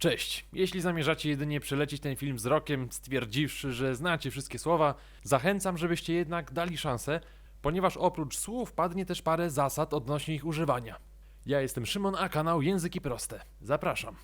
Cześć. Jeśli zamierzacie jedynie przelecieć ten film wzrokiem, stwierdziwszy, że znacie wszystkie słowa, zachęcam, żebyście jednak dali szansę, ponieważ oprócz słów padnie też parę zasad odnośnie ich używania. Ja jestem Szymon, a kanał Języki Proste. Zapraszam.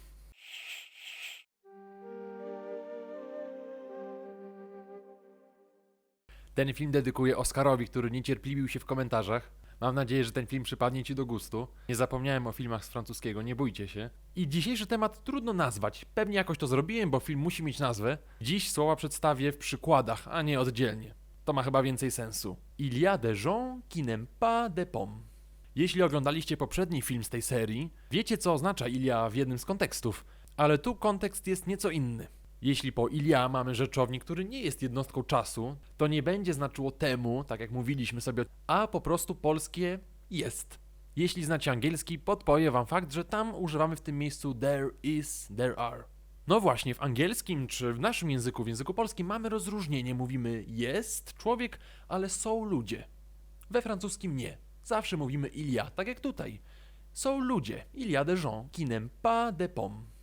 Ten film dedykuję Oskarowi, który niecierpliwił się w komentarzach. Mam nadzieję, że ten film przypadnie Ci do gustu. Nie zapomniałem o filmach z francuskiego, nie bójcie się. I dzisiejszy temat trudno nazwać. Pewnie jakoś to zrobiłem, bo film musi mieć nazwę. Dziś słowa przedstawię w przykładach, a nie oddzielnie. To ma chyba więcej sensu. Il y a des gens qui n'aiment pas des pommes. Jeśli oglądaliście poprzedni film z tej serii, wiecie co oznacza Ilia w jednym z kontekstów, ale tu kontekst jest nieco inny. Jeśli po Ilia mamy rzeczownik, który nie jest jednostką czasu, to nie będzie znaczyło temu, tak jak mówiliśmy sobie, a po prostu polskie jest. Jeśli znacie angielski, podpoję wam fakt, że tam używamy w tym miejscu there is, there are. No właśnie, w angielskim czy w naszym języku, w języku polskim mamy rozróżnienie. Mówimy jest człowiek, ale są ludzie. We francuskim nie. Zawsze mówimy il y a, tak jak tutaj. Są ludzie, il y a des gens qui n'aiment pas des pommes.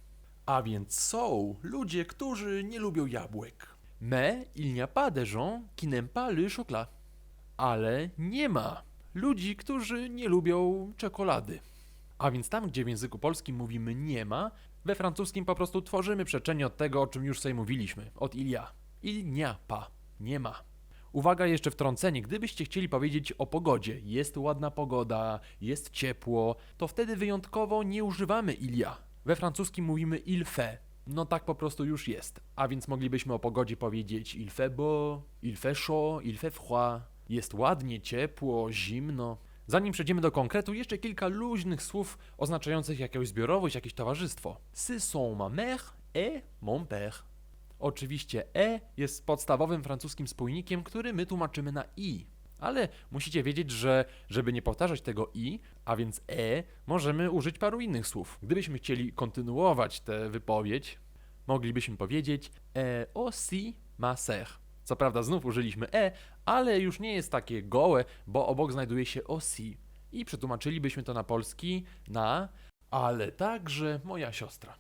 A więc są ludzie, którzy nie lubią jabłek. Mais il n'y a pas de gens qui n'aiment pas le chocolat. Ale nie ma ludzi, którzy nie lubią czekolady. A więc tam, gdzie w języku polskim mówimy nie ma, we francuskim po prostu tworzymy przeczenie od tego, o czym już sobie mówiliśmy, od il y. Il n'y a pas, nie ma. Uwaga, jeszcze wtrącenie, gdybyście chcieli powiedzieć o pogodzie, jest ładna pogoda, jest ciepło, to wtedy wyjątkowo nie używamy il y. We francuskim mówimy il fait. No tak po prostu już jest. A więc moglibyśmy o pogodzie powiedzieć il fait beau, il fait chaud, il fait froid. Jest ładnie, ciepło, zimno. Zanim przejdziemy do konkretu, jeszcze kilka luźnych słów oznaczających jakąś zbiorowość, jakieś towarzystwo. Ce sont ma mère et mon père. Oczywiście e jest podstawowym francuskim spójnikiem, który my tłumaczymy na i. Ale musicie wiedzieć, że żeby nie powtarzać tego i, a więc e, możemy użyć paru innych słów. Gdybyśmy chcieli kontynuować tę wypowiedź, moglibyśmy powiedzieć e aussi ma sœur. Co prawda znów użyliśmy e, ale już nie jest takie gołe, bo obok znajduje się aussi. I przetłumaczylibyśmy to na polski na ale także moja siostra.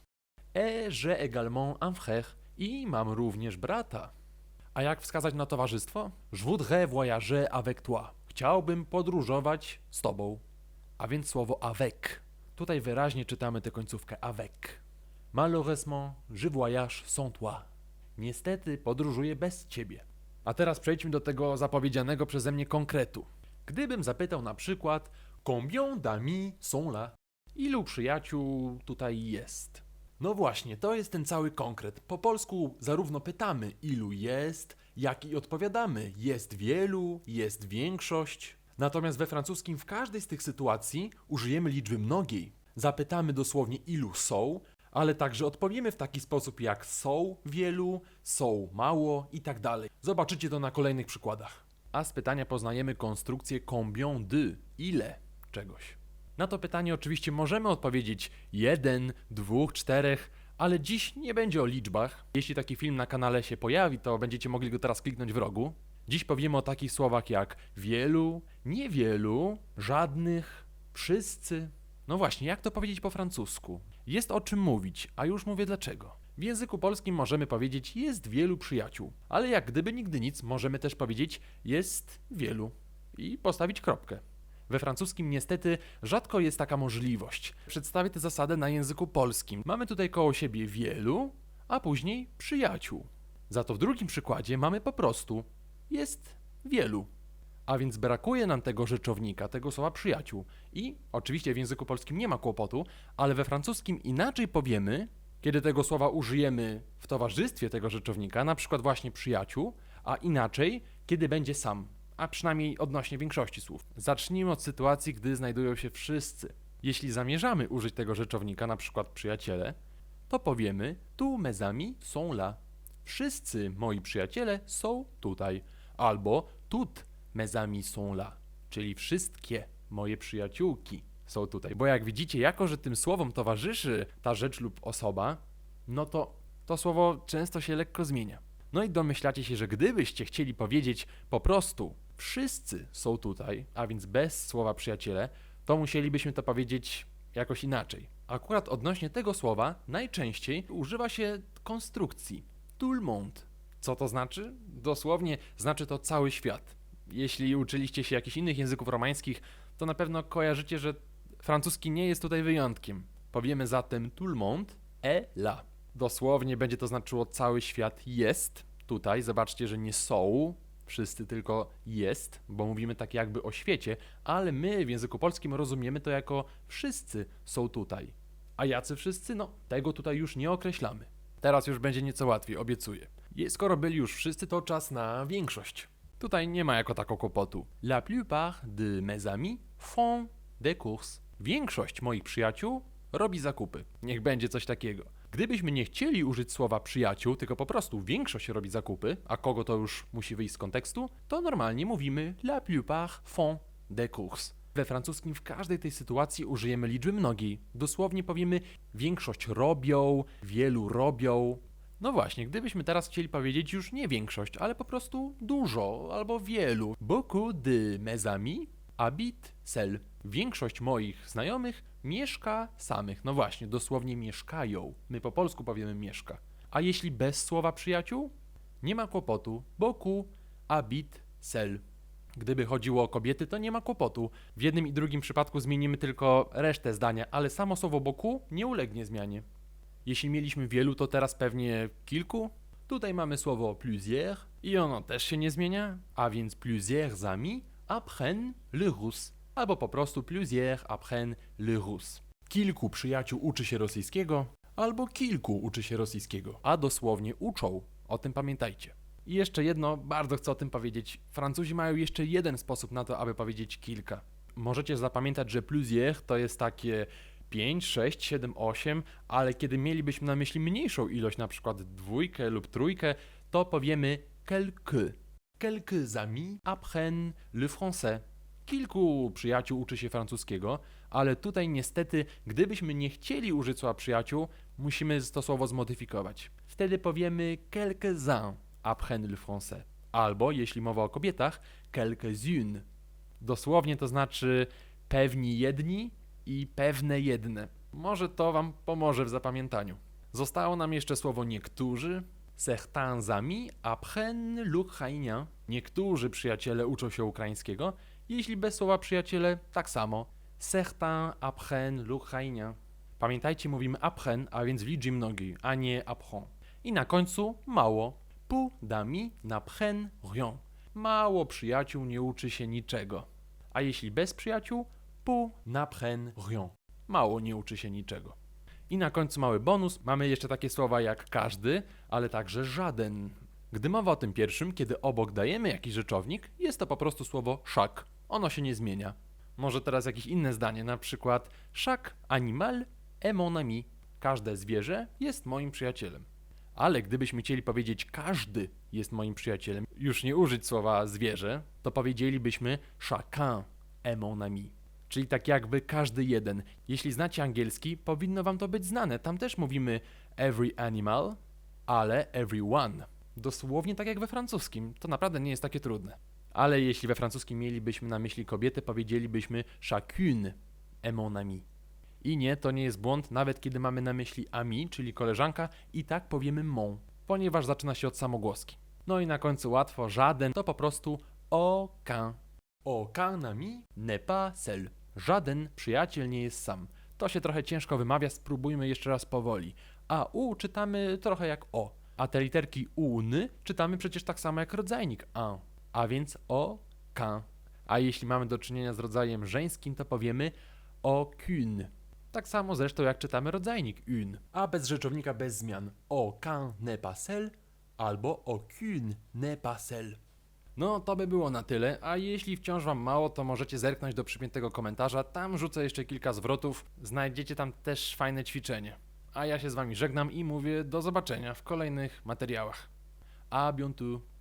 Et j'ai également un frère. I mam również brata. A jak wskazać na towarzystwo? Je voudrais voyager avec toi. Chciałbym podróżować z tobą. A więc słowo avec. Tutaj wyraźnie czytamy tę końcówkę avec. Malheureusement, je voyage sans toi. Niestety podróżuję bez ciebie. A teraz przejdźmy do tego zapowiedzianego przeze mnie konkretu. Gdybym zapytał na przykład Combien d'amis sont là? Ilu przyjaciół tutaj jest? No właśnie, to jest ten cały konkret. Po polsku zarówno pytamy, ilu jest, jak i odpowiadamy, jest wielu, jest większość. Natomiast we francuskim w każdej z tych sytuacji użyjemy liczby mnogiej. Zapytamy dosłownie, ilu są, ale także odpowiemy w taki sposób jak są wielu, są mało i tak dalej. Zobaczycie to na kolejnych przykładach. A z pytania poznajemy konstrukcję combien de, ile czegoś. Na to pytanie oczywiście możemy odpowiedzieć jeden, dwóch, czterech, ale dziś nie będzie o liczbach. Jeśli taki film na kanale się pojawi, to będziecie mogli go teraz kliknąć w rogu. Dziś powiemy o takich słowach jak wielu, niewielu, żadnych, wszyscy. No właśnie, jak to powiedzieć po francusku? Jest o czym mówić, a już mówię dlaczego. W języku polskim możemy powiedzieć jest wielu przyjaciół, ale jak gdyby nigdy nic, możemy też powiedzieć jest wielu i postawić kropkę. We francuskim niestety rzadko jest taka możliwość. Przedstawię tę zasadę na języku polskim. Mamy tutaj koło siebie wielu, a później przyjaciół. Za to w drugim przykładzie mamy po prostu jest wielu. A więc brakuje nam tego rzeczownika, tego słowa przyjaciół. I oczywiście w języku polskim nie ma kłopotu, ale we francuskim inaczej powiemy, kiedy tego słowa użyjemy w towarzystwie tego rzeczownika, na przykład właśnie przyjaciół, a inaczej, kiedy będzie sam, a przynajmniej odnośnie większości słów. Zacznijmy od sytuacji, gdy znajdują się wszyscy. Jeśli zamierzamy użyć tego rzeczownika, na przykład przyjaciele, to powiemy tu mes amis sont là. Wszyscy moi przyjaciele są tutaj. Albo toutes mes amis sont là. Czyli wszystkie moje przyjaciółki są tutaj. Bo jak widzicie, jako że tym słowom towarzyszy ta rzecz lub osoba, no to to słowo często się lekko zmienia. No i domyślacie się, że gdybyście chcieli powiedzieć po prostu wszyscy są tutaj, a więc bez słowa przyjaciele, to musielibyśmy to powiedzieć jakoś inaczej. Akurat odnośnie tego słowa najczęściej używa się konstrukcji tout le monde. Co to znaczy? Dosłownie znaczy to cały świat. Jeśli uczyliście się jakichś innych języków romańskich, to na pewno kojarzycie, że francuski nie jest tutaj wyjątkiem. Powiemy zatem tout le monde est là. Dosłownie będzie to znaczyło cały świat jest tutaj. Zobaczcie, że nie są wszyscy, tylko jest, bo mówimy tak jakby o świecie, ale my w języku polskim rozumiemy to jako wszyscy są tutaj. A jacy wszyscy? No, tego tutaj już nie określamy. Teraz już będzie nieco łatwiej, obiecuję. Skoro byli już wszyscy, to czas na większość. Tutaj nie ma jako tako kłopotu. La plupart de mes amis font des courses. Większość moich przyjaciół robi zakupy. Niech będzie coś takiego. Gdybyśmy nie chcieli użyć słowa przyjaciół, tylko po prostu większość robi zakupy, a kogo to już musi wyjść z kontekstu, to normalnie mówimy la plupart font des courses. We francuskim w każdej tej sytuacji użyjemy liczby mnogiej. Dosłownie powiemy większość robią, wielu robią. No właśnie, gdybyśmy teraz chcieli powiedzieć już nie większość, ale po prostu dużo albo wielu. Beaucoup de mes amis habitent seuls. Większość moich znajomych mieszka samych. No właśnie, dosłownie mieszkają. My po polsku powiemy mieszka. A jeśli bez słowa przyjaciół? Nie ma kłopotu. Beaucoup habitent seuls. Gdyby chodziło o kobiety, to nie ma kłopotu. W jednym i drugim przypadku zmienimy tylko resztę zdania, ale samo słowo boku nie ulegnie zmianie. Jeśli mieliśmy wielu, to teraz pewnie kilku. Tutaj mamy słowo plusieurs i ono też się nie zmienia, a więc plusieurs amis apprennent le russe, albo po prostu plusieurs apprennent le russe. Kilku przyjaciół uczy się rosyjskiego, albo kilku uczy się rosyjskiego, a dosłownie uczą. O tym pamiętajcie. I jeszcze jedno, bardzo chcę o tym powiedzieć. Francuzi mają jeszcze jeden sposób na to, aby powiedzieć kilka. Możecie zapamiętać, że plusieurs to jest takie 5, 6, 7, 8, ale kiedy mielibyśmy na myśli mniejszą ilość, na przykład dwójkę lub trójkę, to powiemy quelques. Quelques amis apprennent le français. Kilku przyjaciół uczy się francuskiego, ale tutaj niestety, gdybyśmy nie chcieli użyć słowa przyjaciół, musimy to słowo zmodyfikować. Wtedy powiemy quelques-uns apprennent le français. Albo, jeśli mowa o kobietach, quelques-unes. Dosłownie to znaczy pewni jedni i pewne jedne. Może to Wam pomoże w zapamiętaniu. Zostało nam jeszcze słowo niektórzy. Certains amis apprennent l'ukrainien. Niektórzy przyjaciele uczą się ukraińskiego. Jeśli bez słowa przyjaciele, tak samo. Certains apprennent l'ukrainien. Pamiętajcie, mówimy apprennent, a więc w liczbie mnogiej, a nie apprend. I na końcu mało. Peu d'amis n'apprennent rien. Mało przyjaciół nie uczy się niczego. A jeśli bez przyjaciół, peu n'apprennent rien. Mało nie uczy się niczego. I na końcu mały bonus. Mamy jeszcze takie słowa jak każdy, ale także żaden. Gdy mowa o tym pierwszym, kiedy obok dajemy jakiś rzeczownik, jest to po prostu słowo chaque. Ono się nie zmienia. Może teraz jakieś inne zdanie, na przykład chaque animal est mon ami. Każde zwierzę jest moim przyjacielem. Ale gdybyśmy chcieli powiedzieć każdy jest moim przyjacielem, już nie użyć słowa zwierzę, to powiedzielibyśmy chacun est mon ami. Czyli tak jakby każdy jeden. Jeśli znacie angielski, powinno wam to być znane. Tam też mówimy every animal, ale everyone. Dosłownie tak jak we francuskim. To naprawdę nie jest takie trudne. Ale jeśli we francuskim mielibyśmy na myśli kobietę, powiedzielibyśmy chacune est mon ami. I nie, to nie jest błąd, nawet kiedy mamy na myśli ami, czyli koleżanka, i tak powiemy mon, ponieważ zaczyna się od samogłoski. No i na końcu łatwo, żaden to po prostu aucun. Aucun ami n'est pas seul. Żaden przyjaciel nie jest sam. To się trochę ciężko wymawia, spróbujmy jeszcze raz powoli. A u czytamy trochę jak o, a te literki un czytamy przecież tak samo jak rodzajnik un, a więc aucun. A jeśli mamy do czynienia z rodzajem żeńskim, to powiemy aucune. Tak samo zresztą jak czytamy rodzajnik une, a bez rzeczownika bez zmian. Aucun n'est pas seul albo aucune n'est pas seul. No, to by było na tyle, a jeśli wciąż Wam mało, to możecie zerknąć do przypiętego komentarza, tam rzucę jeszcze kilka zwrotów, znajdziecie tam też fajne ćwiczenie. A ja się z Wami żegnam i mówię do zobaczenia w kolejnych materiałach. A bientôt!